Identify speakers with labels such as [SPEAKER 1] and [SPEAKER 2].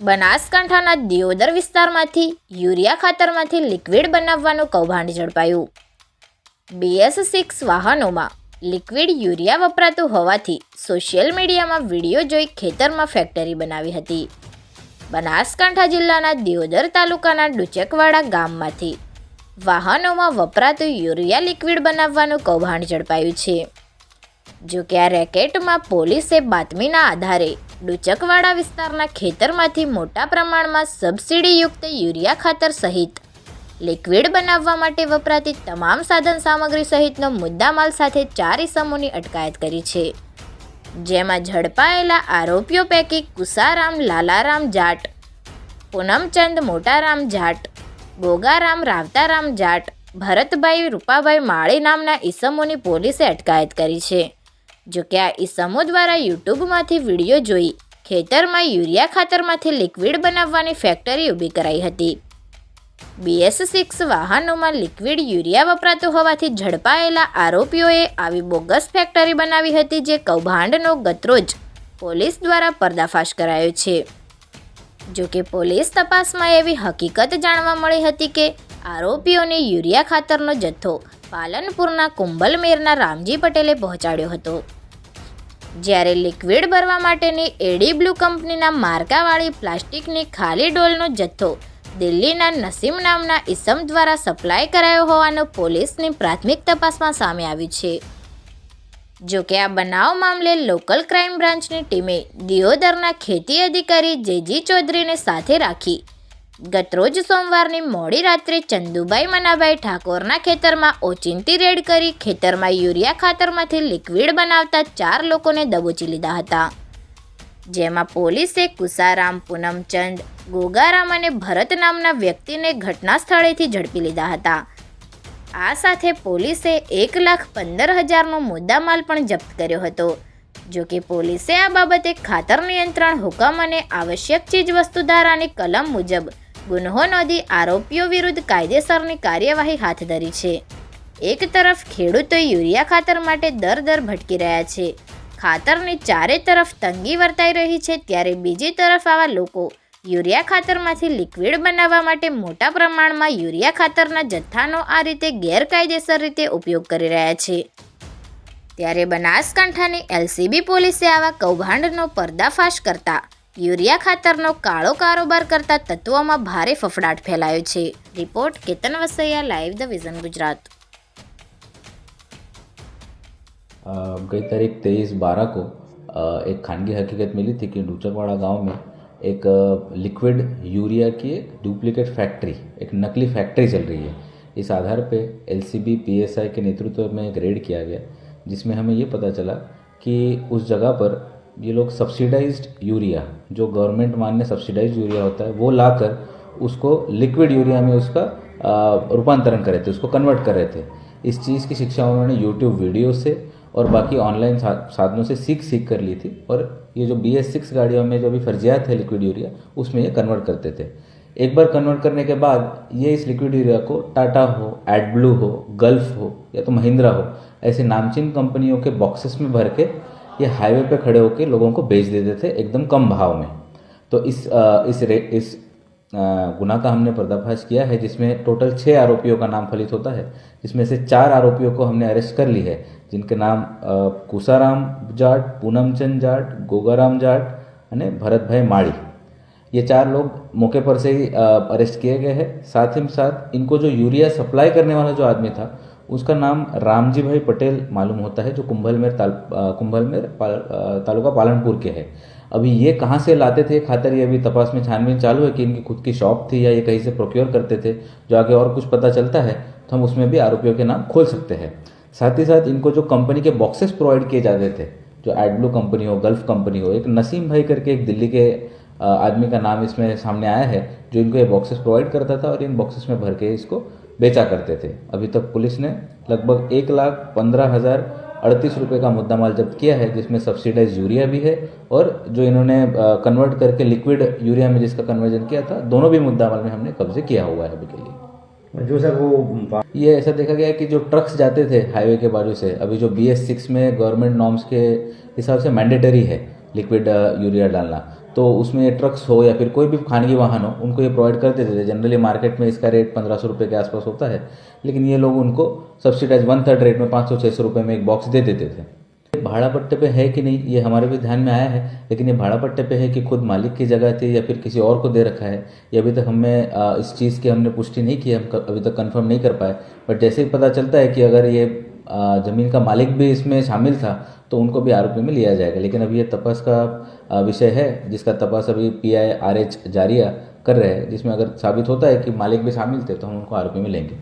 [SPEAKER 1] બનાસકાંઠાના દિયોદર વિસ્તારમાંથી યુરિયા ખાતરમાંથી લિક્વિડ બનાવવાનું કૌભાંડ ઝડપાયું. બીએસ સિક્સ વાહનોમાં લિક્વિડ યુરિયા વપરાતું હોવાથી સોશિયલ મીડિયામાં વીડિયો જોઈ ખેતરમાં ફેક્ટરી બનાવી હતી. બનાસકાંઠા જિલ્લાના દિયોદર તાલુકાના ડુચકવાડા ગામમાંથી વાહનોમાં વપરાતું યુરિયા લિક્વિડ બનાવવાનું કૌભાંડ ઝડપાયું છે. જો કે આ રેકેટમાં પોલીસે બાતમીના આધારે ડુચકવાડા વિસ્તારના ખેતરમાંથી મોટા પ્રમાણમાં સબસિડીયુક્ત યુરિયા ખાતર સહિત લિક્વિડ બનાવવા માટે વપરાતી તમામ સાધન સામગ્રી સહિતનો મુદ્દામાલ સાથે ચાર ઇસમોની અટકાયત કરી છે. જેમાં ઝડપાયેલા આરોપીઓ પૈકી કુસારામ લાલારામ જાટ, પૂનમચંદ મોટારામ જાટ, ગોગારામ રાવતારામ જાટ, ભરતભાઈ રૂપાભાઈ માળી નામના ઈસમોની પોલીસે અટકાયત કરી છે. જો કે આ ઈસમો દ્વારા યુટ્યુબમાંથી વીડિયો જોઈ ખેતરમાં યુરિયા ખાતરમાંથી લિક્વિડ બનાવવાની ફેક્ટરી ઊભી કરાઈ હતી. બીએસ સિક્સ વાહનોમાં લિક્વિડ યુરિયા વપરાતું હોવાથી ઝડપાયેલા આરોપીઓએ આવી બોગસ ફેક્ટરી બનાવી હતી જે કૌભાંડનો ગતરોજ પોલીસ દ્વારા પર્દાફાશ કરાયો છે. જોકે પોલીસ તપાસમાં એવી હકીકત જાણવા મળી હતી કે આરોપીઓને યુરિયા ખાતરનો જથ્થો પાલનપુરના કુંભલમેરના રામજી પટેલે પહોંચાડ્યો હતો. જ્યારે લિક્વિડ ભરવા માટેની એડી બ્લુ કંપનીના માર્કાવાળી પ્લાસ્ટિકની ખાલી ડોલનો જથ્થો દિલ્હીના નસીમ નામના ઇસમ દ્વારા સપ્લાય કરાયો હોવાનું પોલીસની પ્રાથમિક તપાસમાં સામે આવ્યું છે. જો કે આ બનાવ મામલે લોકલ ક્રાઇમ બ્રાન્ચની ટીમે દિયોદરના ખેતી અધિકારી જેજી ચૌધરીને સાથે રાખી ગતરોજ સોમવારની મોડી રાત્રે ચંદુભાઈ મનાભાઈ ઠાકોરના ખેતરમાં ઓચિંતી રેડ કરી ખેતરમાં યુરિયા ખાતરમાંથી લિક્વિડ બનાવતા ચાર લોકોને દબોચી લીધા હતા. જેમાં પોલીસે કુસારામ, પૂનમચંદ, ગોગારામ અને ભરત નામના વ્યક્તિને ઘટના સ્થળેથી ઝડપી લીધા હતા. આ સાથે પોલીસે એક લાખ પંદર હજારનો મુદ્દામાલ પણ જપ્ત કર્યો હતો. જો કે પોલીસે આ બાબતે ખાતર નિયંત્રણ હુકમ અને આવશ્યક ચીજવસ્તુ ધારાની કલમ મુજબ ગુન્હો નોંધી આરોપીઓ વિરુદ્ધ કાયદેસરની કાર્યવાહી હાથ ધરી છે. એક તરફ ખેડૂતો યુરિયા ખાતર માટે દર દર ભટકી રહ્યા છે. ખાતરની ચારે તરફ તંગી વર્તાઈ રહી છે ત્યારે બીજી તરફ આવા લોકો યુરિયા ખાતરમાંથી લિક્વિડ બનાવવા માટે મોટા પ્રમાણમાં યુરિયા ખાતરના જથ્થાનો આ રીતે ગેરકાયદેસર રીતે ઉપયોગ કરી રહ્યા છે. ત્યારે બનાસકાંઠાની એલસીબી પોલીસે આવા કૌભાંડનો પર્દાફાશ કરતા યુરિયા ખાતરનો કાળો કારોબાર કરતા તત્વોમાં ભારે ફફડાટ ફેલાયો છે report Ketan Vasaiya live the vision Gujarat
[SPEAKER 2] अ, गई तारीख तेईस बारह को अ, एक खानगी हकीकत मिली थी कि डूचकवाड़ा गांव में एक अ, लिक्विड यूरिया की एक डुप्लीकेट फैक्ट्री एक नकली फैक्ट्री चल रही है इस आधार पे एलसीबी पीएसआई के नेतृत्व में एक रेड किया गया जिसमें हमें ये पता चला कि उस जगह पर ये लोग सब्सिडाइज्ड यूरिया जो गवर्नमेंट मान्य सब्सिडाइज यूरिया होता है, वो लाकर उसको लिक्विड यूरिया में उसका रूपांतरण कर रहे थे, उसको कन्वर्ट कर रहे थे। इस चीज़ की शिक्षा उन्होंने यूट्यूब वीडियो से और बाकी ऑनलाइन साधनों से सीख सीख कर ली थी और ये जो बी एस सिक्स गाड़ियों में जो भी फर्जियात है लिक्विड यूरिया उसमें ये कन्वर्ट करते थे। एक बार कन्वर्ट करने के बाद ये इस लिक्विड यूरिया को टाटा हो एडब्लू हो गल्फ हो, या तो महिंद्रा हो, ऐसे नामचीन कंपनियों के बॉक्सेस में भर के ये हाईवे पे खड़े होकर लोगों को बेच देते थे एकदम कम भाव में। तो इस आ, इस रे, इस गुना का हमने पर्दाफाश किया है जिसमें टोटल छः आरोपियों का नाम फलित होता है जिसमें से चार आरोपियों को हमने अरेस्ट कर ली है जिनके नाम कुसाराम जाट पूनमचंद जाट गोगाराम जाट यानी भरत भाई माड़ी ये चार लोग मौके पर से ही अरेस्ट किए गए हैं। साथ ही साथ इनको जो यूरिया सप्लाई करने वाला जो आदमी था उसका नाम रामजी भाई पटेल मालूम होता है, जो कुंभलमेर ताल कुंभलमेर तालुका पालनपुर के है। अभी ये कहाँ से लाते थे खातर? ये अभी तपास में छानबीन चालू है कि इनकी खुद की शॉप थी या ये कहीं से प्रोक्योर करते थे? जो आगे और कुछ पता चलता है तो हम उसमें भी आरोपियों के नाम खोल सकते हैं। साथ ही साथ इनको जो कंपनी के बॉक्सेस प्रोवाइड किए जाते थे, जो एडब्लू कंपनी हो गल्फ कंपनी हो, एक नसीम भाई करके एक दिल्ली के आदमी का नाम इसमें सामने आया है, जो इनको ये बॉक्सेस प्रोवाइड करता था और इन बॉक्सेस में भर के इसको बेचा करते थे। अभी तक पुलिस ने लगभग एक लाख पंद्रह हज़ार अड़तीस रुपये का मुद्दा माल जब्त किया है जिसमें सब्सिडाइज यूरिया भी है और जो इन्होंने कन्वर्ट करके लिक्विड यूरिया में जिसका कन्वर्जन किया था दोनों भी मुद्दा माल में हमने कब्जे किया हुआ है अभी के लिए।
[SPEAKER 3] जो सर वो
[SPEAKER 2] ये ऐसा देखा गया है कि जो ट्रक्स जाते थे हाईवे के बाजू से अभी जो बी एस सिक्स में गवर्नमेंट नॉर्म्स के हिसाब से मैंडेटरी है लिक्विड यूरिया डालना। तो उसमें ट्रक्स हो या फिर कोई भी खानगी वाहन हो, उनको ये प्रोवाइड कर देते थे। जनरली मार्केट में इसका रेट पंद्रह सौ रुपये के आसपास होता है। लेकिन ये लोग उनको सब्सिडाइज वन थर्ड रेट में पाँच सौ छः सौ रुपये में एक बॉक्स दे देते थे। भाड़ा पट्टे पे है कि नहीं, ये हमारे भी ध्यान में आया है। लेकिन ये भाड़ा पट्टे पे है कि खुद मालिक की जगह थी या फिर किसी और को दे रखा है, ये अभी तक हमें इस चीज़ की हमने पुष्टि नहीं की हम अभी तक कंफर्म नहीं कर पाए। बट जैसे ही पता चलता है कि अगर ये ज़मीन का मालिक भी इसमें शामिल था तो उनको भी आरोपी में लिया जाएगा। लेकिन अभी ये तपास का विषय है, जिसका तपास अभी पी आई आर एच जारिया कर रहे हैं, जिसमें अगर साबित होता है कि मालिक भी शामिल थे तो हम उनको आरोपी में लेंगे।